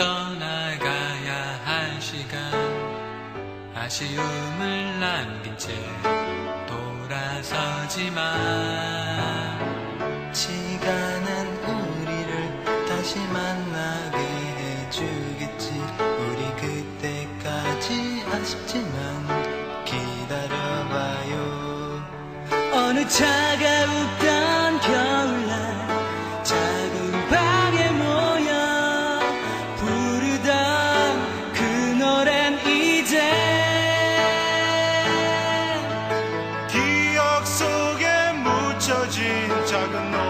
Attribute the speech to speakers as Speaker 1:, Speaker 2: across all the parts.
Speaker 1: 떠나가야 할 시간. 아쉬움을 남긴 채 돌아서지만
Speaker 2: 시간은 우리를 다시 만나게 해주겠지. 우리 그때까지 아쉽지만 기다려봐요.
Speaker 1: 어느 차가
Speaker 3: 묻혀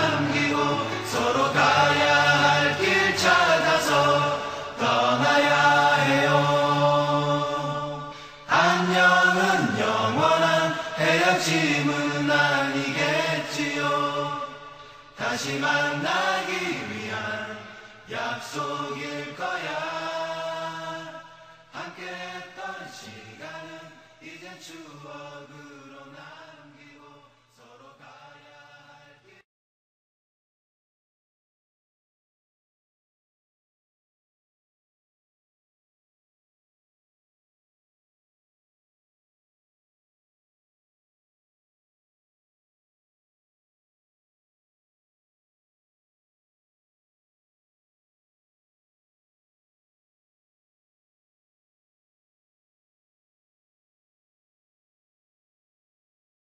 Speaker 3: 헤어짐은 아니겠지요. 다시 만나기 위한 약속일 거야